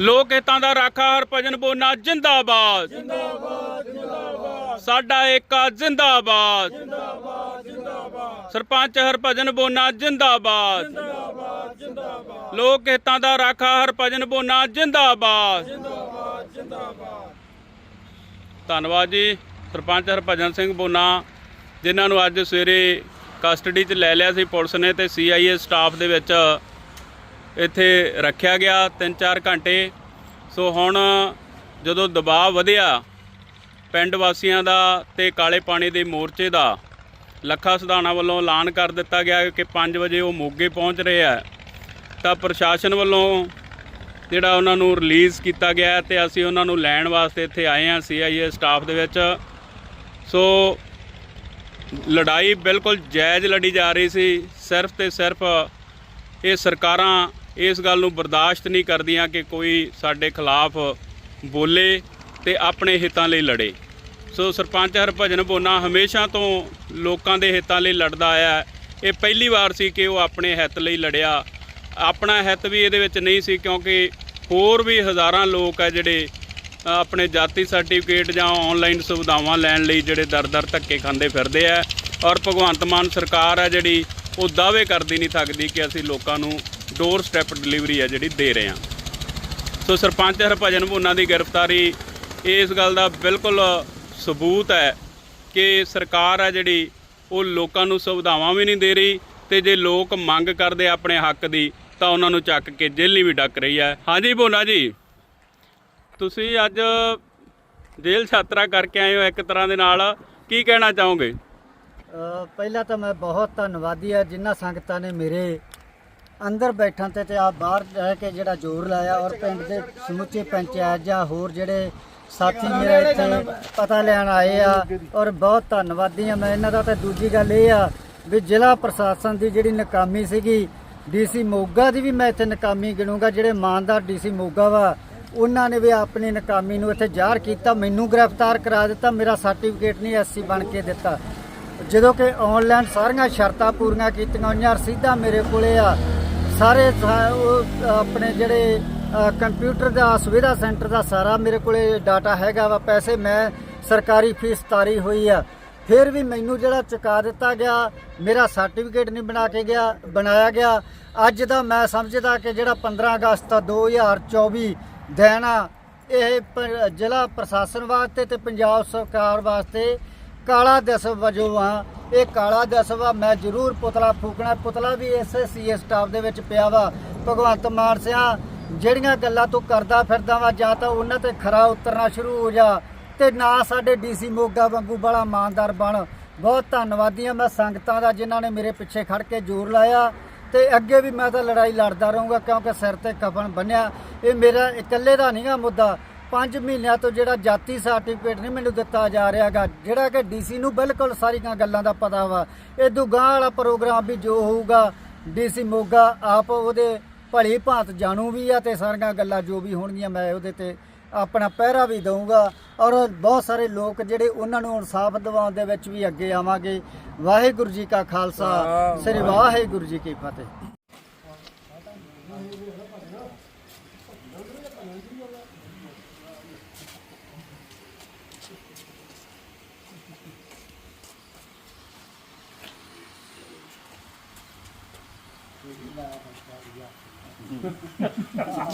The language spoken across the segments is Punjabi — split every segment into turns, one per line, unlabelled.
ਲੋਕ ਹਿੱਤਾਂ ਦਾ ਰਾਖਾ ਹਰਭਜਨ ਬੋਨਾ, ਜਿੰਦਾਬਾਦ। ਜਿੰਦਾਬਾਦ ਜਿੰਦਾਬਾਦ ਸਾਡਾ ਏਕਾ ਜਿੰਦਾਬਾਦ। ਜਿੰਦਾਬਾਦ ਜਿੰਦਾਬਾਦ ਸਰਪੰਚ ਹਰਭਜਨ ਬੋਨਾ, ਜਿੰਦਾਬਾਦ। ਜਿੰਦਾਬਾਦ ਜਿੰਦਾਬਾਦ ਲੋਕ ਹਿੱਤਾਂ ਦਾ ਰਾਖਾ ਹਰਭਜਨ ਬੋਨਾ, ਜਿੰਦਾਬਾਦ। ਜਿੰਦਾਬਾਦ ਜਿੰਦਾਬਾਦ ਧੰਨਵਾਦ ਜੀ, ਸਰਪੰਚ ਹਰਭਜਨ ਸਿੰਘ ਬੋਨਾ, ਜਿਨ੍ਹਾਂ ਨੂੰ ਅੱਜ ਸਵੇਰੇ ਕਸਟਡੀ 'ਚ ਲੈ ਲਿਆ ਸੀ ਪੁਲਿਸ ਨੇ ਤੇ ਸੀਆਈਏ ਸਟਾਫ ਦੇ ਵਿੱਚ ਇੱਥੇ ਰੱਖਿਆ ਗਿਆ 3-4 ਘੰਟੇ। ਸੋ ਹੁਣ ਜਦੋਂ ਦਬਾਅ ਵਧਿਆ, ਪਿੰਡ ਵਾਸੀਆਂ ਦਾ ਤੇ ਕਾਲੇ ਪਾਣੀ ਦੇ ਮੋਰਚੇ ਦਾ, ਲੱਖਾ ਸਿਧਾਣਾ ਵੱਲੋਂ ਐਲਾਨ ਕਰ ਦਿੱਤਾ ਗਿਆ ਕਿ 5 ਵਜੇ ਉਹ ਮੋਗੇ ਪਹੁੰਚ ਰਹੇ ਆ। ਤਾਂ ਪ੍ਰਸ਼ਾਸਨ ਵੱਲੋਂ ਜਿਹੜਾ ਉਹਨਾਂ ਨੂੰ ਰਿਲੀਜ਼ ਕੀਤਾ ਗਿਆ ਹੈ ਤੇ ਅਸੀਂ ਉਹਨਾਂ ਨੂੰ ਲੈਣ ਵਾਸਤੇ ਇੱਥੇ ਆਏ ਹਾਂ ਸੀਆਈਏ ਸਟਾਫ ਦੇ ਵਿੱਚ। ਸੋ ਲੜਾਈ ਬਿਲਕੁਲ ਜਾਇਜ਼ ਲੜੀ ਜਾ ਰਹੀ ਸੀ। ਸਿਰਫ ਤੇ ਸਿਰਫ ਇਹ ਸਰਕਾਰਾਂ ਇਸ ਗੱਲ ਨੂੰ ਬਰਦਾਸ਼ਤ ਨਹੀਂ ਕਰਦੀਆਂ ਕਿ ਕੋਈ ਸਾਡੇ ਖਿਲਾਫ ਬੋਲੇ ਤੇ ਆਪਣੇ ਹਿੱਤਾਂ ਲਈ ਲੜੇ। ਸੋ ਸਰਪੰਚ ਹਰਭਜਨ ਬੋਨਾ ਹਮੇਸ਼ਾ ਤੋਂ ਲੋਕਾਂ ਦੇ ਹਿੱਤਾਂ ਲਈ ਲੜਦਾ ਆਇਆ ਇਹ ਪਹਿਲੀ ਵਾਰ ਸੀ ਕਿ ਉਹ ਆਪਣੇ ਹਿੱਤ ਲਈ ਲੜਿਆ। ਆਪਣਾ ਹਿੱਤ ਵੀ ਇਹਦੇ ਵਿੱਚ ਨਹੀਂ ਸੀ ਕਿਉਂਕਿ ਹੋਰ ਵੀ ਹਜ਼ਾਰਾਂ ਲੋਕ ਆ ਜਿਹੜੇ ਆਪਣੇ ਜਾਤੀ ਸਰਟੀਫਿਕੇਟ ਜਾਂ ਆਨਲਾਈਨ ਸੁਵਿਧਾਵਾਂ ਲੈਣ ਲਈ ਜਿਹੜੇ ਦਰ-ਦਰ ਧੱਕੇ ਖਾਂਦੇ ਫਿਰਦੇ ਆ। ਔਰ ਭਗਵੰਤ ਮਾਨ ਸਰਕਾਰ ਆ ਜਿਹੜੀ ਉਹ ਦਾਅਵੇ ਕਰਦੀ ਨਹੀਂ ਥੱਕਦੀ ਕਿ ਅਸੀਂ ਲੋਕਾਂ ਨੂੰ ਡੋਰ ਸਟੈਪ ਡਿਲੀਵਰੀ ਆ ਜਿਹੜੀ ਦੇ ਰਹੇ ਹਾਂ ਸੋ ਸਰਪੰਚ ਹਰਭਜਨ ਭੁੰਨਾ ਦੀ ਗ੍ਰਿਫਤਾਰੀ, ਇਸ ਗੱਲ ਦਾ ਬਿਲਕੁਲ ਸਬੂਤ ਹੈ ਕਿ ਸਰਕਾਰ ਆ ਜਿਹੜੀ, ਉਹ ਲੋਕਾਂ ਨੂੰ ਸੁਵਿਧਾਵਾਂ ਵੀ ਨਹੀਂ ਦੇ ਰਹੀ ਤੇ ਜੇ ਲੋਕ ਮੰਗ ਕਰਦੇ ਆਪਣੇ ਹੱਕ ਦੀ, ਤਾਂ ਉਹਨਾਂ ਨੂੰ ਚੱਕ ਕੇ ਜੇਲ੍ਹ ਵੀ ਡੱਕ ਰਹੀ ਹੈ। ਹਾਂਜੀ ਭੁੰਨਾ ਜੀ, ਤੁਸੀਂ ਅੱਜ ਜੇਲ੍ਹ ਛਾਤਰਾ ਕਰਕੇ ਆਏ ਹੋ ਇੱਕ ਤਰ੍ਹਾਂ ਦੇ ਨਾਲ, ਕੀ ਕਹਿਣਾ ਚਾਹੋਗੇ?
ਪਹਿਲਾਂ ਤਾਂ ਮੈਂ ਬਹੁਤ ਧੰਨਵਾਦੀ ਆ ਜਿਨ੍ਹਾਂ ਸੰਗਤਾਂ ਨੇ ਮੇਰੇ ਅੰਦਰ ਬੈਠਣ ਤੇ ਤੇ ਆ ਬਾਹਰ ਰਹਿ ਕੇ ਜਿਹੜਾ ਜ਼ੋਰ ਲਾਇਆ ਔਰ ਪਿੰਡ ਦੇ ਸਮੁੱਚੇ ਪੰਚਾਇਤ ਜਾਂ ਹੋਰ ਜਿਹੜੇ ਸਾਥੀ ਮੇਰੇ ਇੱਥੇ ਪਤਾ ਲੈਣ ਆਏ ਆ ਔਰ ਬਹੁਤ ਧੰਨਵਾਦੀ ਆ। ਮੈਂ ਇਹਨਾਂ ਦਾ ਤੇ ਦੂਜੀ ਗੱਲ ਇਹ ਆ ਵੀ ਜ਼ਿਲ੍ਹਾ ਪ੍ਰਸ਼ਾਸਨ ਦੀ ਜਿਹੜੀ ਨਾਕਾਮੀ ਸੀਗੀ, ਡੀਸੀ ਮੋਗਾ ਦੀ ਵੀ ਮੈਂ ਇੱਥੇ ਨਾਕਾਮੀ ਗਿਣੂੰਗਾ, ਜਿਹੜੇ ਇਮਾਨਦਾਰ ਡੀਸੀ ਮੋਗਾ ਵਾ, ਉਹਨਾਂ ਨੇ ਵੀ ਆਪਣੀ ਨਾਕਾਮੀ ਨੂੰ ਇੱਥੇ ਜ਼ਾਹਰ ਕੀਤਾ, ਮੈਨੂੰ ਗ੍ਰਿਫਤਾਰ ਕਰਾ ਦਿੱਤਾ, ਮੇਰਾ ਸਰਟੀਫਿਕੇਟ ਨਹੀਂ ਐਸਸੀ ਬਣ ਕੇ ਦਿੱਤਾ। ਜਦੋਂ ਕਿ ਆਨਲਾਈਨ ਸਾਰੀਆਂ ਸ਼ਰਤਾਂ ਪੂਰੀਆਂ ਕੀਤੀਆਂ ਹੋਈਆਂ ਰਸੀਦਾਂ ਮੇਰੇ ਕੋਲੇ ਆ ਸਾਰੇ ਉਹ, ਆਪਣੇ ਜਿਹੜੇ ਕੰਪਿਊਟਰ ਦਾ, ਸੁਵਿਧਾ ਸੈਂਟਰ ਦਾ ਸਾਰਾ ਮੇਰੇ ਕੋਲੇ ਡਾਟਾ ਹੈਗਾ ਵਾ, ਪੈਸੇ ਮੈਂ ਸਰਕਾਰੀ ਫੀਸ ਤਾਰੀ ਹੋਈ ਆ। ਫਿਰ ਵੀ ਮੈਨੂੰ ਜਿਹੜਾ ਚੁਕਾ ਦਿੱਤਾ ਗਿਆ, ਮੇਰਾ ਸਰਟੀਫਿਕੇਟ ਨਹੀਂ ਬਣਾ ਕੇ ਗਿਆ, ਬਣਾਇਆ ਗਿਆ। ਅੱਜ ਦਾ ਮੈਂ ਸਮਝਦਾ ਕਿ ਜਿਹੜਾ 15 ਅਗਸਤ 2024 ਦਿਨ ਆ, ਇਹ ਪ- ਜ਼ਿਲ੍ਹਾ ਪ੍ਰਸ਼ਾਸਨ ਵਾਸਤੇ ਤੇ ਪੰਜਾਬ ਸਰਕਾਰ ਵਾਸਤੇ ਕਾਲਾ ਦਿਵਸ ਵਜੋਂ ਆ ਇਹ ਕਾਲਾ ਦਿਵਸ ਵਾ ਮੈਂ ਜ਼ਰੂਰ ਪੁਤਲਾ ਫੂਕਣਾ। ਪੁਤਲਾ ਵੀ ਇਸੇ ਸੀਐਸ ਸਟਾਫ ਦੇ ਵਿੱਚ ਪਿਆ ਵਾ। ਭਗਵੰਤ ਮਾਨ ਸਿਆ, ਜਿਹੜੀਆਂ ਗੱਲਾਂ ਤੂੰ ਕਰਦਾ ਫਿਰਦਾ ਵਾ, ਜਾਂ ਤਾਂ ਉਹਨਾਂ ਤੇ ਖਰਾ ਉਤਰਨਾ ਸ਼ੁਰੂ ਹੋ ਜਾ ਤੇ ਨਾ ਸਾਡੇ ਡੀਸੀ ਮੋਗਾ ਵਾਂਗੂ ਬੜਾ ਇਮਾਨਦਾਰ ਬਣ। ਬਹੁਤ ਧੰਨਵਾਦੀ ਆ ਮੈਂ ਸੰਗਤਾਂ ਦਾ ਜਿਨ੍ਹਾਂ ਨੇ ਮੇਰੇ ਪਿੱਛੇ ਖੜ ਕੇ ਜ਼ੋਰ ਲਾਇਆ ਤੇ ਅੱਗੇ ਵੀ ਮੈਂ ਤਾਂ ਲੜਾਈ ਲੜਦਾ ਰਹੂੰਗਾ ਕਿਉਂਕਿ ਸਿਰ ਤੇ ਕਫਨ ਬੰਨਿਆ। ਇਹ ਮੇਰਾ ਇਕੱਲੇ ਦਾ ਨਹੀਂਗਾ ਮੁੱਦਾ। 5 ਮਹੀਨਿਆਂ ਤੋਂ ਜਿਹੜਾ ਜਾਤੀ ਸਰਟੀਫਿਕੇਟ ਨਹੀਂ ਮੈਨੂੰ ਦਿੱਤਾ ਜਾ ਰਿਹਾਗਾ ਜਿਹੜਾ ਕਿ ਡੀਸੀ ਨੂੰ ਬਿਲਕੁਲ ਸਾਰੀਆਂ ਗੱਲਾਂ ਦਾ ਪਤਾ ਵਾ। ਇਹ ਦੁਗਾਂ ਵਾਲਾ ਪ੍ਰੋਗਰਾਮ ਵੀ ਜੋ ਹੋਊਗਾ ਡੀਸੀ ਮੋਗਾ ਆਪ ਉਹਦੇ ਭਲੀ ਭਾਂਤ ਜਾਣੂ ਵੀ ਆ ਤੇ ਸਾਰੀਆਂ ਗੱਲਾਂ ਜੋ ਵੀ ਹੋਣਗੀਆਂ ਮੈਂ ਉਹਦੇ ਤੇ ਆਪਣਾ ਪਹਿਰਾ ਵੀ ਦਊਂਗਾ। ਔਰ ਬਹੁਤ ਸਾਰੇ ਲੋਕ ਜਿਹੜੇ ਉਹਨਾਂ ਨੂੰ ਇਨਸਾਫ ਦਿਵਾਉਣ ਦੇ ਵਿੱਚ ਵੀ ਅੱਗੇ ਆਵਾਂਗੇ। ਵਾਹਿਗੁਰੂ ਜੀ ਕਾ ਖਾਲਸਾ ਸ੍ਰੀ ਵਾਹਿਗੁਰੂ ਜੀ ਕੀ ਫਤਿਹ।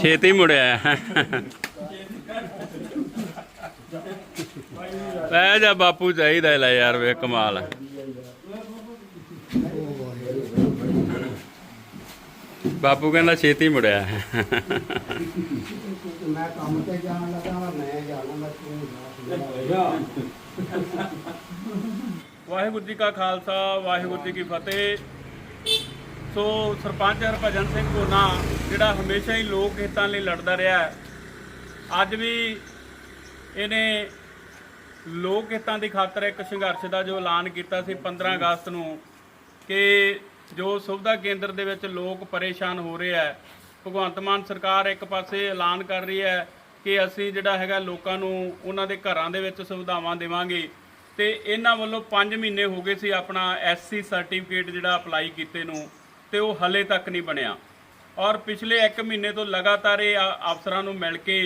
ਛੇਤੀ ਮੁੜਿਆ। ਲੈ ਜਾ ਬਾਪੂ, ਚਾਹੀਦਾ ਲੈ ਯਾਰ ਵੇ, ਕਮਾਲ। ਹੈ ਬਾਪੂ ਕਹਿੰਦਾ ਛੇਤੀ ਮੁੜਿਆ।
ਮੈਂ ਕੰਮ ਤੇ ਜਾਣ ਲੱਗਾ ਮੈਂ ਜਾਣਾ ਮੈਂ
ਵਾਹਿਗੁਰੂ ਜੀ ਕਾ ਖਾਲਸਾ, ਵਾਹਿਗੁਰੂ ਜੀ ਕੀ ਫਤਿਹ। ਸੋ ਸਰਪੰਚ ਹਰਭਜਨ ਸਿੰਘ ਕੋਨਾ ਜਿਹੜਾ ਹਮੇਸ਼ਾ ਹੀ ਲੋਕ ਹਿੱਤਾਂ ਲਈ ਲੜਦਾ ਰਿਹਾ ਅੱਜ ਵੀ ਇਹਨੇ ਲੋਕ ਹਿੱਤਾਂ ਦੀ ਖਾਤਰ ਇੱਕ ਸੰਘਰਸ਼ ਦਾ ਜੋ ਐਲਾਨ ਕੀਤਾ ਸੀ 15 ਅਗਸਤ ਨੂੰ ਕਿ ਜੋ ਸੁਵਿਧਾ ਕੇਂਦਰ ਦੇ ਵਿੱਚ ਲੋਕ ਪਰੇਸ਼ਾਨ ਹੋ ਰਹੇ ਹੈ ਭਗਵੰਤ ਮਾਨ ਸਰਕਾਰ ਇੱਕ ਪਾਸੇ ਐਲਾਨ ਕਰ ਰਹੀ ਹੈ ਕਿ ਅਸੀਂ ਜਿਹੜਾ ਹੈਗਾ ਲੋਕਾਂ ਨੂੰ ਉਹਨਾਂ ਦੇ ਘਰਾਂ ਦੇ ਵਿੱਚ ਸੁਵਿਧਾਵਾਂ ਦੇਵਾਂਗੇ ਤੇ ਇਹਨਾਂ ਵੱਲੋਂ 5 ਮਹੀਨੇ ਹੋ ਗਏ ਸੀ ਆਪਣਾ ਐਸਸੀ ਸਰਟੀਫਿਕੇਟ ਜਿਹੜਾ ਅਪਲਾਈ ਕੀਤੇ ਨੂੰ। ਤੇ ਉਹ ਹਲੇ ਤੱਕ ਨਹੀਂ ਬਣਿਆ। ਔਰ ਪਿਛਲੇ 1 ਮਹੀਨੇ ਤੋਂ ਲਗਾਤਾਰ ਇਹ ਅਫਸਰਾਂ ਨੂੰ ਮਿਲ ਕੇ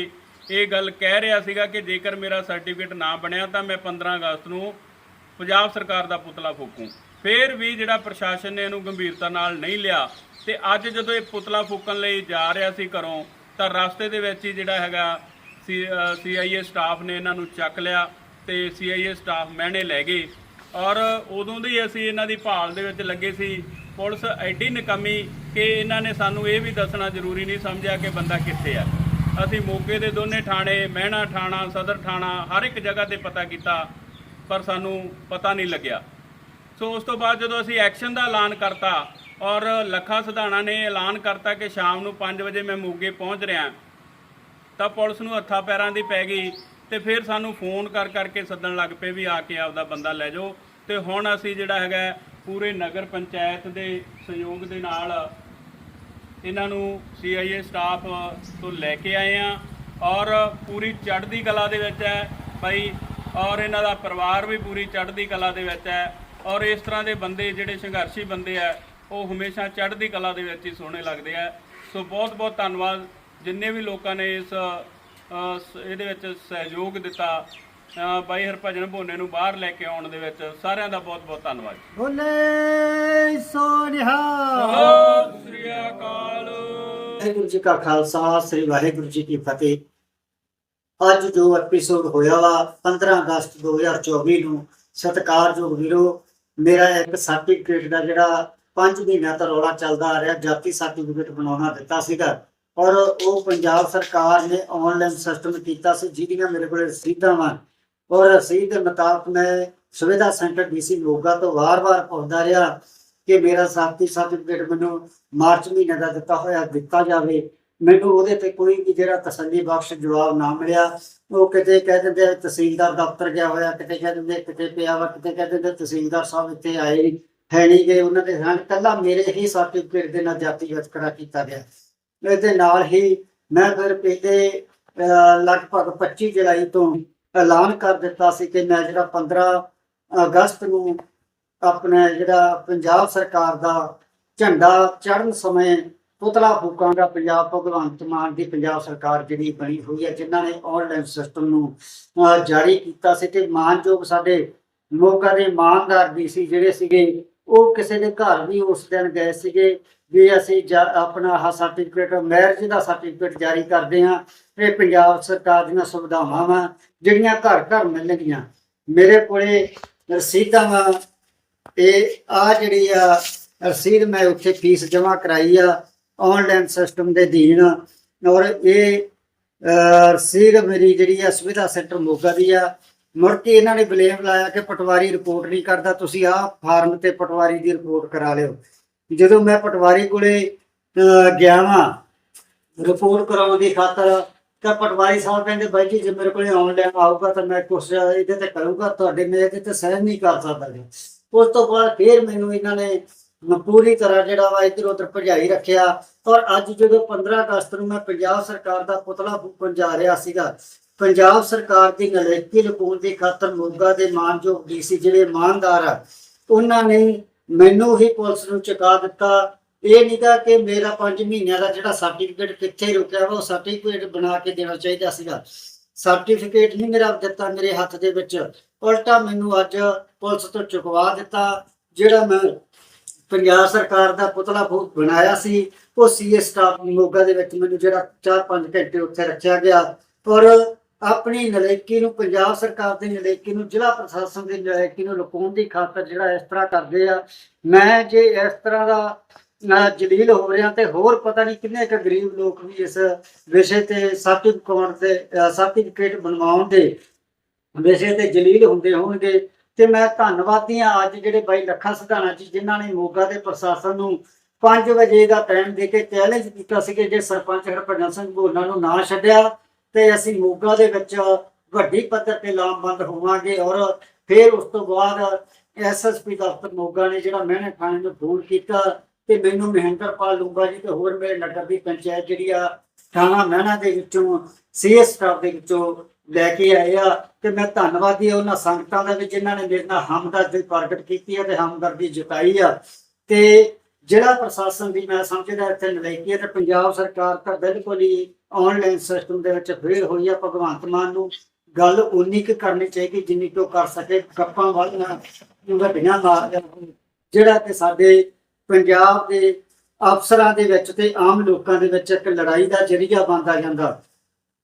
ਇਹ ਗੱਲ ਕਹਿ ਰਿਹਾ ਸੀਗਾ ਕਿ ਜੇਕਰ ਮੇਰਾ ਸਰਟੀਫਿਕੇਟ ਨਾ ਬਣਿਆ ਤਾਂ ਮੈਂ 15 ਅਗਸਤ ਨੂੰ ਪੰਜਾਬ ਸਰਕਾਰ ਦਾ ਪੁਤਲਾ ਫੂਕੂੰ। ਫਿਰ ਵੀ ਜਿਹੜਾ ਪ੍ਰਸ਼ਾਸਨ ਨੇ ਇਹਨੂੰ ਗੰਭੀਰਤਾ ਨਾਲ ਨਹੀਂ ਲਿਆ ਤੇ ਅੱਜ ਜਦੋਂ ਇਹ ਪੁਤਲਾ ਫੂਕਣ ਲਈ ਜਾ ਰਿਹਾ ਸੀ ਘਰੋਂ, ਤਾਂ ਰਸਤੇ ਦੇ ਵਿੱਚ ਹੀ ਜਿਹੜਾ ਹੈਗਾ ਸੀਆਈਏ ਸਟਾਫ ਨੇ ਇਹਨਾਂ ਨੂੰ ਚੱਕ ਲਿਆ ਤੇ ਸੀਆਈਏ ਸਟਾਫ ਮਹਿਣੇ ਲੈ ਗਏ। ਔਰ ਉਦੋਂ ਦੀ ਅਸੀਂ ਇਹਨਾਂ ਦੀ ਭਾਲ ਦੇ ਵਿੱਚ ਲੱਗੇ ਸੀ ਪੁਲਿਸ ਐਡੀ ਨਕਮੀ ਕਿ ਇਹਨਾਂ ਨੇ ਸਾਨੂੰ ਇਹ ਵੀ ਦੱਸਣਾ ਜ਼ਰੂਰੀ ਨਹੀਂ ਸਮਝਿਆ ਕਿ ਬੰਦਾ ਕਿੱਥੇ ਆ। ਅਸੀਂ ਮੋਗੇ ਦੇ ਦੋਨੇ ਥਾਣੇ, ਮਹਿਣਾ ਥਾਣਾ, ਸਦਰ ਥਾਣਾ, ਹਰ ਇੱਕ ਜਗ੍ਹਾ ਤੇ ਪਤਾ ਕੀਤਾ, ਪਰ ਸਾਨੂੰ ਪਤਾ ਨਹੀਂ ਲੱਗਿਆ। ਸੋ ਉਸ ਤੋਂ ਬਾਅਦ ਜਦੋਂ ਅਸੀਂ ਐਕਸ਼ਨ ਦਾ ਐਲਾਨ ਕਰਤਾ ਔਰ ਲੱਖਾ ਸਿਧਾਣਾ ਨੇ ਐਲਾਨ ਕਰਤਾ ਕਿ ਸ਼ਾਮ ਨੂੰ 5 ਵਜੇ ਮੈਂ ਮੋਗੇ ਪਹੁੰਚ ਰਿਹਾ, ਤਾਂ ਪੁਲਿਸ ਨੂੰ ਹੱਥਾਂ ਪੈਰਾਂ ਦੀ ਪੈ ਗਈ ਤੇ ਫਿਰ ਸਾਨੂੰ ਫੋਨ ਕਰ ਕਰਕੇ ਸੱਦਣ ਲੱਗ ਪਏ ਵੀ ਆ ਕੇ ਆਪਦਾ ਬੰਦਾ ਲੈ ਜਾਓ। ਤੇ ਹੁਣ ਅਸੀਂ ਜਿਹੜਾ ਹੈਗਾ ਪੂਰੇ ਨਗਰ ਪੰਚਾਇਤ ਦੇ ਸਹਿਯੋਗ ਦੇ ਨਾਲ ਇਹਨਾਂ ਨੂੰ ਸੀਆਈਏ ਸਟਾਫ ਤੋਂ ਲੈ ਕੇ ਆਏ ਆ ਔਰ ਪੂਰੀ ਚੜ੍ਹਦੀ ਕਲਾ ਦੇ ਵਿੱਚ ਹੈ ਭਾਈ ਔਰ ਇਹਨਾਂ ਦਾ ਪਰਿਵਾਰ ਵੀ ਪੂਰੀ ਚੜ੍ਹਦੀ ਕਲਾ ਦੇ ਵਿੱਚ ਹੈ ਔਰ ਇਸ ਤਰ੍ਹਾਂ ਦੇ ਬੰਦੇ, ਜਿਹੜੇ ਸੰਘਰਸ਼ੀ ਬੰਦੇ ਆ ਉਹ ਹਮੇਸ਼ਾ ਚੜ੍ਹਦੀ ਕਲਾ ਦੇ ਵਿੱਚ ਹੀ ਸੋਹਣੇ ਲੱਗਦੇ ਆ ਸੋ ਬਹੁਤ ਬਹੁਤ ਧੰਨਵਾਦ। ਜਿੰਨੇ ਵੀ ਲੋਕਾਂ ਨੇ ਇਸ ਇਹਦੇ ਵਿੱਚ ਸਹਿਯੋਗ ਦਿੱਤਾ ਬਾਈ ਹਰਭਜਨ ਭੋਨੇ ਨੂੰ ਬਾਹਰ ਲੈ ਕੇ ਆਉਣ ਦੇ ਵਿੱਚ ਸਾਰਿਆਂ ਦਾ ਬਹੁਤ ਬਹੁਤ ਧੰਨਵਾਦ।
ਬੋਲੇ ਸੋਨਿਹਾ।
ਸਤਿ ਸ੍ਰੀ ਅਕਾਲ।
ਵਾਹਿਗੁਰੂ ਜੀ ਕਾ ਖਾਲਸਾ ਸ੍ਰੀ ਵਾਹਿਗੁਰੂ ਜੀ ਕੀ ਫਤਿਹ। ਅੱਜ ਜੋ ਐਪੀਸੋਡ ਹੋਇਆ ਵਾ 15 ਅਗਸਤ 2024 ਨੂੰ ਸਤਿਕਾਰਯੋਗ ਵੀਰੋ ਮੇਰਾ ਇੱਕ ਸਰਟੀਫਿਕੇਟ ਦਾ ਜਿਹੜਾ 5 ਮਹੀਨਿਆਂ ਤੋਂ ਰੌਲਾ ਚੱਲਦਾ ਆ ਰਿਹਾ ਜਾਤੀ ਸਰਟੀਫਿਕੇਟ ਬਣਾਉਣਾ ਦਿੱਤਾ ਸੀਗਾ। ਔਰ ਉਹ ਪੰਜਾਬ ਸਰਕਾਰ ਨੇ ਆਨਲਾਈਨ ਸਿਸਟਮ ਕੀਤਾ ਸੀ ਜਿਹਦੀਆਂ ਮੇਰੇ ਕੋਲ ਰਸੀਦਾਂ ਵਾਂ। ਔਰ ਰਸੀਦ ਦੇ ਮੁਤਾਬਕ ਮੈਂ ਸੁਵਿਧਾ ਸੈਂਟਰ ਡੀਸੀ ਮੋਗਾ ਤੋਂ ਵਾਰ-ਵਾਰ ਪੁੱਛਦਾ ਰਿਹਾ ਕਿ ਮੇਰਾ ਸਾਥੀ ਸਰਟੀਫਿਕੇਟ ਮੈਨੂੰ ਮਾਰਚ ਮਹੀਨੇ ਦਾ ਦਿੱਤਾ ਹੋਇਆ ਦਿੱਤਾ ਜਾਵੇ। ਮੈਨੂੰ ਉਹਦੇ ਤੇ ਕੋਈ ਵੀ ਜਿਹੜਾ ਤਸੱਲੀ ਬਖਸ਼ ਜਵਾਬ ਨਾ ਮਿਲਿਆ। ਉਹ ਕਿਤੇ ਕਹਿ ਦਿੰਦੇ ਤਹਿਸੀਲਦਾਰ ਦਫ਼ਤਰ ਗਿਆ ਹੋਇਆ ਕਿਤੇ ਕਹਿ ਦਿੰਦੇ ਕਿਤੇ ਪਿਆ ਵਾ ਕਿਤੇ ਕਹਿ ਦਿੰਦੇ ਤਹਿਸੀਲਦਾਰ ਸਾਹਿਬ ਇੱਥੇ ਆਏ ਨਹੀਂ ਹੈ ਨਹੀਂ ਗਏ ਉਹਨਾਂ ਦੇ ਹਾਂ ਕੱਲਾ ਮੇਰੇ ਹੀ ਸਰਟੀਫਿਕੇਟ ਦੇ ਨਾਲ ਜਾਤੀ ਵਿਤਕਰਾ ਕੀਤਾ ਗਿਆ। ਇਹਦੇ ਨਾਲ ਹੀ ਮੈਂ ਫਿਰ ਪਿਛਲੇ ਅਹ, ਲਗਭਗ 25 ਜੁਲਾਈ ਤੋਂ ਐਲਾਨ ਕਰ ਦਿੱਤਾ ਸੀ ਕਿ ਮੈਂ ਜਿਹੜਾ 15 ਅਗਸਤ ਨੂੰ ਆਪਣਾ ਜਿਹੜਾ ਪੰਜਾਬ ਸਰਕਾਰ ਦਾ ਝੰਡਾ ਚੜ੍ਹਨ ਸਮੇਂ ਪੁਤਲਾ ਫੂਕਾਂਗਾ ਪੰਜਾਬ ਭਗਵੰਤ ਮਾਨ ਦੀ ਪੰਜਾਬ ਸਰਕਾਰ ਜਿਹੜੀ ਬਣੀ ਹੋਈ ਹੈ ਜਿਨ੍ਹਾਂ ਨੇ ਆਨਲਾਈਨ ਸਿਸਟਮ ਨੂੰ ਅਹ, ਜਾਰੀ ਕੀਤਾ ਸੀ ਤੇ ਮਾਨਯੋਗ ਸਾਡੇ ਮੋਗਾ ਦੇ ਇਮਾਨਦਾਰ ਵੀ ਸੀ ਜਿਹੜੇ ਸੀਗੇ ਉਹ ਕਿਸੇ ਦੇ ਘਰ ਵੀ ਉਸ ਦਿਨ ਗਏ ਸੀਗੇ ਵੀ ਅਸੀਂ ਆਪਣਾ ਆਹ ਸਰਟੀਫਿਕੇਟ ਮੈਰਿਜ ਦਾ ਸਰਟੀਫਿਕੇਟ ਜਾਰੀ ਕਰਦੇ ਹਾਂ ਇਹ ਪੰਜਾਬ ਸਰਕਾਰ ਦੀਆਂ ਸੁਵਿਧਾਵਾਂ ਵਾ, ਜਿਹੜੀਆਂ ਘਰ ਘਰ ਮਿਲਣਗੀਆਂ। ਮੇਰੇ ਕੋਲੇ ਰਸੀਦਾਂ ਵਾ ਇਹ ਆ ਜਿਹੜੀ ਆ ਰਸੀਦ ਮੈਂ ਉੱਥੇ ਫੀਸ ਜਮ੍ਹਾਂ ਕਰਾਈ ਆ ਆਨਲਾਈਨ ਸਿਸਟਮ ਦੇ ਅਧੀਨ। ਔਰ ਇਹ ਰਸੀਦ ਮੇਰੀ ਜਿਹੜੀ ਆ ਸੁਵਿਧਾ ਸੈਂਟਰ ਮੋਗਾ ਦੀ ਆ ਮੁੜ ਕੇ ਇਹਨਾਂ ਨੇ ਬਲੇਮ ਲਾਇਆ ਕਿ ਪਟਵਾਰੀ ਰਿਪੋਰਟ ਨਹੀਂ ਕਰਦਾ, ਤੁਸੀਂ ਆਹ ਫਾਰਮ ਤੇ ਪਟਵਾਰੀ ਦੀ ਰਿਪੋਰਟ ਕਰਾ ਲਿਓ। ਜਦੋਂ ਮੈਂ ਪਟਵਾਰੀ ਕੋਲੇ ਗਿਆ ਵਾਂ, ਰਿਪੋਰਟ ਕਰਾਉਣ ਦੀ ਖਾਤਰ, ਤਾਂ ਪਟਵਾਰੀ ਸਾਹਿਬ ਕਹਿੰਦੇ, ਬਾਈ ਜੀ, ਜੇ ਮੇਰੇ ਕੋਲੇ ਆਨਲਾਈਨ ਆਊਗਾ ਤਾਂ ਮੈਂ ਕੁਛ ਇਹਦੇ ਤੇ ਕਰੂੰਗਾ, ਤੁਹਾਡੇ ਮੇਰੇ ਤੇ ਸਹਿਨ ਨਹੀਂ ਕਰ ਸਕਦਾ ਜੀ। ਉਸ ਤੋਂ ਬਾਅਦ ਫਿਰ ਮੈਨੂੰ ਇਹਨਾਂ ਨੇ ਪੂਰੀ ਤਰ੍ਹਾਂ ਜਿਹੜਾ ਵਾ ਇੱਧਰ ਉਧਰ ਭਜਾਈ ਰੱਖਿਆ। ਔਰ ਅੱਜ ਜਦੋਂ 15 ਅਗਸਤ ਨੂੰ ਮੈਂ ਪੰਜਾਬ ਸਰਕਾਰ ਦਾ ਪੁਤਲਾ ਫੂਕਣ ਜਾ ਰਿਹਾ ਸੀਗਾ ਪੰਜਾਬ ਸਰਕਾਰ ਦੀ ਨਲੇਕੀ ਲਕੂਨ ਦੀ ਖਾਤਰ ਮੋਗਾ ਦੇ ਮਾਨਯੋਗ ਡੀਸੀ ਜਿਹੜੇ ਇਮਾਨਦਾਰ ਆ, ਉਹਨਾਂ ਨੇ ਮੈਨੂੰ ਹੀ ਪੁਲਿਸ ਨੂੰ ਚੁਕਾ ਦਿੱਤਾ। ਇਹ ਨਿਕਾ ਕਿ ਮੇਰਾ 5 ਮਹੀਨਿਆਂ ਦਾ ਜਿਹੜਾ ਸਰਟੀਫਿਕੇਟ ਕਿੱਥੇ ਰੁਕਿਆ ਵਾ, ਉਹ ਸਰਟੀਫਿਕੇਟ ਬਣਾ ਕੇ ਦੇਣਾ ਚਾਹੀਦਾ ਸੀਗਾ। ਸਰਟੀਫਿਕੇਟ ਨਹੀਂ ਮੇਰਾ ਦਿੱਤਾ ਮੇਰੇ ਹੱਥ ਦੇ ਵਿੱਚ। ਉਲਟਾ ਮੈਨੂੰ ਅੱਜ ਪੁਲਿਸ ਤੋਂ ਚੁਕਵਾ ਦਿੱਤਾ, ਜਿਹੜਾ ਮੈਂ ਪੰਜਾਬ ਸਰਕਾਰ ਦਾ ਪੁਤਲਾ ਬਣਾਇਆ ਸੀ, ਉਹ ਸੀਏ ਸਟਾਫ ਮੋਗਾ ਦੇ ਵਿੱਚ ਮੈਨੂੰ ਜਿਹੜਾ 4-5 ਘੰਟੇ ਉੱਥੇ ਰੱਖਿਆ ਗਿਆ। ਔਰ ਆਪਣੀ ਨਲੇਕੀ ਨੂੰ, ਪੰਜਾਬ ਸਰਕਾਰ ਦੀ ਨਲੇਕੀ ਨੂੰ, ਜ਼ਿਲ੍ਹਾ ਪ੍ਰਸ਼ਾਸਨ ਦੀ ਨਲੇਕੀ ਨੂੰ ਲੁਕਾਉਣ ਦੀ ਖਾਤਰ ਜਿਹੜਾ ਇਸ ਤਰ੍ਹਾਂ ਕਰਦੇ ਆ। ਮੈਂ ਜੇ ਇਸ ਤਰ੍ਹਾਂ ਦਾ ਨਾ ਜਲੀਲ ਹੋ ਰਿਹਾ ਤੇ ਹੋਰ ਪਤਾ ਨਹੀਂ ਕਿੰਨੇ ਕੁ ਗਰੀਬ ਲੋਕ ਵੀ ਇਸ ਵਿਸ਼ੇ ਤੇ ਸਰਟੀਫਿਕੇਟ ਦੇ ਸਰਟੀਫਿਕੇਟ ਬਣਵਾਉਣ ਦੇ ਵਿਸ਼ੇ ਤੇ ਜਲੀਲ ਹੁੰਦੇ ਹੋਣਗੇ। ਤੇ ਮੈਂ ਧੰਨਵਾਦੀ ਹਾਂ ਅੱਜ ਜਿਹੜੇ ਬਾਈ ਲੱਖਾ ਸਿਧਾਣਾ ਜੀ, ਜਿਨ੍ਹਾਂ ਨੇ ਮੋਗਾ ਦੇ ਪ੍ਰਸ਼ਾਸਨ ਨੂੰ 5 ਵਜੇ ਦਾ ਟਾਈਮ ਦੇ ਕੇ ਚੈਲੰਜ ਕੀਤਾ ਸੀ ਕਿ ਜੇ ਸਰਪੰਚ ਹਰਭਜਨ ਸਿੰਘ ਭੋਲਾ ਨੂੰ ਨਾ ਛੱਡਿਆ। ਤੇ ਅਸੀਂ ਮੋਗਾ ਦੇ ਵਿੱਚ ਵੱਡੀ ਪੱਧਰ ਤੇ ਲਾਮਬੰਦ ਹੋਵਾਂਗੇ ਔਰ ਫਿਰ ਉਸ ਤੋਂ ਬਾਅਦ ਐਸਐਸਪੀ ਦਫ਼ਤਰ ਮੋਗਾ ਨੇ ਜਿਹੜਾ ਮਹਿਣੇ ਥਾਣੇ ਨੂੰ ਫੋਨ ਕੀਤਾ ਤੇ ਮੈਨੂੰ ਮਹਿੰਦਰਪਾਲ ਲੂੰਗਾ ਜੀ ਤੇ ਹੋਰ ਮੇਰੇ ਨਗਰ ਦੀ ਪੰਚਾਇਤ ਜਿਹੜੀ ਆ ਥਾਣਾ ਮਹਿਣਾ ਦੇ ਵਿੱਚੋਂ ਸੀਐਸ ਸਟਾਫ ਦੇ ਵਿੱਚੋਂ ਲੈ ਕੇ ਆਏ ਆ ਤੇ ਮੈਂ ਧੰਨਵਾਦੀ ਹਾਂ ਉਹਨਾਂ ਸੰਗਤਾਂ ਦਾ ਵੀ ਜਿਨ੍ਹਾਂ ਨੇ ਮੇਰੇ ਨਾਲ ਹਮਦਰਦੀ ਪ੍ਰਗਟ ਕੀਤੀ ਹੈ ਤੇ ਹਮਦਰਦੀ ਜਤਾਈ ਆ। ਤੇ ਜਿਹੜਾ ਪ੍ਰਸ਼ਾਸਨ ਦੀ ਮੈਂ ਸਮਝਦਾ ਇੱਥੇ ਨਲਾਇਕੀ ਹੈ ਤੇ ਪੰਜਾਬ ਸਰਕਾਰ ਤਾਂ ਬਿਲਕੁਲ ਹੀ ਆਨਲਾਈਨ ਸਿਸਟਮ ਦੇ ਵਿੱਚ ਫੇਲ ਹੋਈ ਆ ਭਗਵੰਤ ਮਾਨ ਨੂੰ। ਗੱਲ ਉਨੀ ਕੁ ਕਰਨੀ ਚਾਹੀਦੀ ਜਿੰਨੀ ਕੁ ਉਹ ਕਰ ਸਕੇ, ਗੱਪਾਂ ਵਾਲੀਆਂ ਵੱਡੀਆਂ ਮਾਰਦੇ ਜਿਹੜਾ ਕਿ ਸਾਡੇ ਪੰਜਾਬ ਦੇ ਅਫਸਰਾਂ ਦੇ ਵਿੱਚ ਤੇ ਆਮ ਲੋਕਾਂ ਦੇ ਵਿੱਚ ਇੱਕ ਲੜਾਈ ਦਾ ਜਰੀਆ ਬਣਦਾ ਜਾਂਦਾ।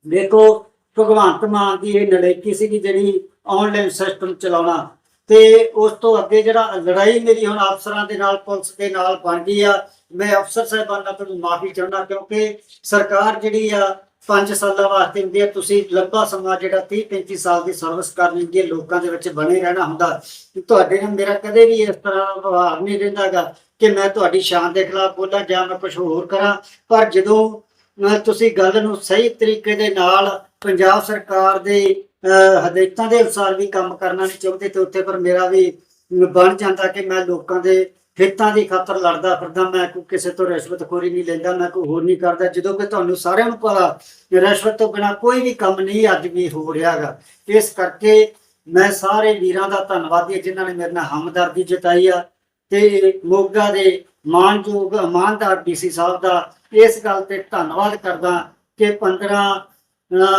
ਦੇਖੋ, ਭਗਵੰਤ ਮਾਨ ਦੀ ਇਹ ਨਲਾਇਕੀ ਸੀਗੀ ਜਿਹੜੀ ਆਨਲਾਈਨ ਸਿਸਟਮ ਚਲਾਉਣਾ। ਤੇ ਉਸ ਤੋਂ ਅੱਗੇ ਜਿਹੜਾ ਲੜਾਈ ਮੇਰੀ ਹੁਣ ਅਫਸਰਾਂ ਦੇ ਨਾਲ, ਪੁਲਿਸ ਦੇ ਨਾਲ ਬਣ ਗਈ ਆ। ਮੈਂ ਅਫਸਰ ਸਾਹਿਬਾਨਾਂ ਤੋਂ ਮਾਫੀ ਚਾਹੁੰਦਾ, ਕਿਉਂਕਿ ਸਰਕਾਰ ਜਿਹੜੀ ਆ 5 ਸਾਲਾਂ ਵਾਸਤੇ ਹੁੰਦੀ ਹੈ ਤੁਸੀਂ ਲੰਬਾ ਸਮਾਂ ਜਿਹੜਾ 30 35 ਸਾਲ ਦੀ ਸਰਵਿਸ ਕਰਨੀ ਹੁੰਦੀ ਹੈ ਲੋਕਾਂ ਦੇ ਵਿੱਚ ਬਣੇ ਰਹਿਣਾ ਹੁੰਦਾ। ਤੁਹਾਡੇ ਨਾਲ ਮੇਰਾ ਕਦੇ ਵੀ ਇਸ ਤਰ੍ਹਾਂ ਦਾ ਵਿਵਹਾਰ ਨਹੀਂ ਰਹਿੰਦਾਗਾ ਕਿ ਮੈਂ ਤੁਹਾਡੀ ਸ਼ਾਨ ਦੇ ਖਿਲਾਫ ਬੋਲਾਂ ਜਾਂ ਮੈਂ ਕੁਝ ਹੋਰ ਕਰਾਂ। ਪਰ ਜਦੋਂ ਤੁਸੀਂ ਗੱਲ ਨੂੰ ਸਹੀ ਤਰੀਕੇ ਦੇ ਨਾਲ ਪੰਜਾਬ ਸਰਕਾਰ ਦੇ ਹਦਾਇਤਾਂ ਦੇ ਅਨੁਸਾਰ ਵੀ ਕੰਮ ਕਰਨਾ ਨਹੀਂ ਚਾਹੁੰਦੇ ਤੇ ਉੱਥੇ ਪਰ ਮੇਰਾ ਵੀ ਬਣ ਜਾਂਦਾ ਕਿ ਮੈਂ ਲੋਕਾਂ ਦੇ ਹਿੱਤਾਂ ਦੀ ਖਾਤਰ ਲੜਦਾ ਫਿਰਦਾ, ਮੈਂ ਕੋਈ ਕਿਸੇ ਤੋਂ ਰਿਸ਼ਵਤਖੋਰੀ ਨਹੀਂ ਲੈਂਦਾ, ਮੈਂ ਕੋਈ ਹੋਰ ਨਹੀਂ ਕਰਦਾ, ਜਦੋਂ ਕਿ ਤੁਹਾਨੂੰ ਸਾਰਿਆਂ ਨੂੰ ਪਤਾ ਕਿ ਰਿਸ਼ਵਤ ਤੋਂ ਬਿਨਾ ਕੋਈ ਵੀ ਕੰਮ ਨਹੀਂ ਅੱਜ ਵੀ ਹੋ ਰਿਹਾਗਾ। ਇਸ ਕਰਕੇ ਮੈਂ ਸਾਰੇ ਵੀਰਾਂ ਦਾ ਧੰਨਵਾਦੀ ਹਾਂ ਜਿਨ੍ਹਾਂ ਨੇ ਮੇਰੇ ਨਾਲ ਹਮਦਰਦੀ ਜਤਾਈ ਆ ਤੇ ਮੋਗਾ ਦੇ ਮਾਨਯੋਗ ਇਮਾਨਦਾਰ ਡੀਸੀ ਸਾਹਿਬ ਦਾ ਇਸ ਗੱਲ ਤੇ ਧੰਨਵਾਦ ਕਰਦਾ ਕਿ 15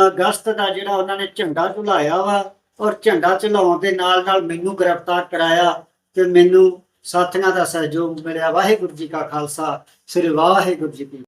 ਅਗਸਤ ਦਾ ਜਿਹੜਾ ਉਹਨਾਂ ਨੇ ਝੰਡਾ ਝੁਲਾਇਆ ਵਾ ਔਰ ਝੰਡਾ ਝੁਲਾਉਣ ਦੇ ਨਾਲ ਨਾਲ ਮੈਨੂੰ ਗ੍ਰਿਫਤਾਰ ਕਰਾਇਆ ਤੇ ਮੈਨੂੰ ਸਾਥੀਆਂ ਦਾ ਸਹਿਯੋਗ ਮਿਲਿਆ। ਵਾਹਿਗੁਰੂ ਜੀ ਕਾ ਖਾਲਸਾ, ਸ੍ਰੀ ਵਾਹਿਗੁਰੂ ਜੀ ਕੀ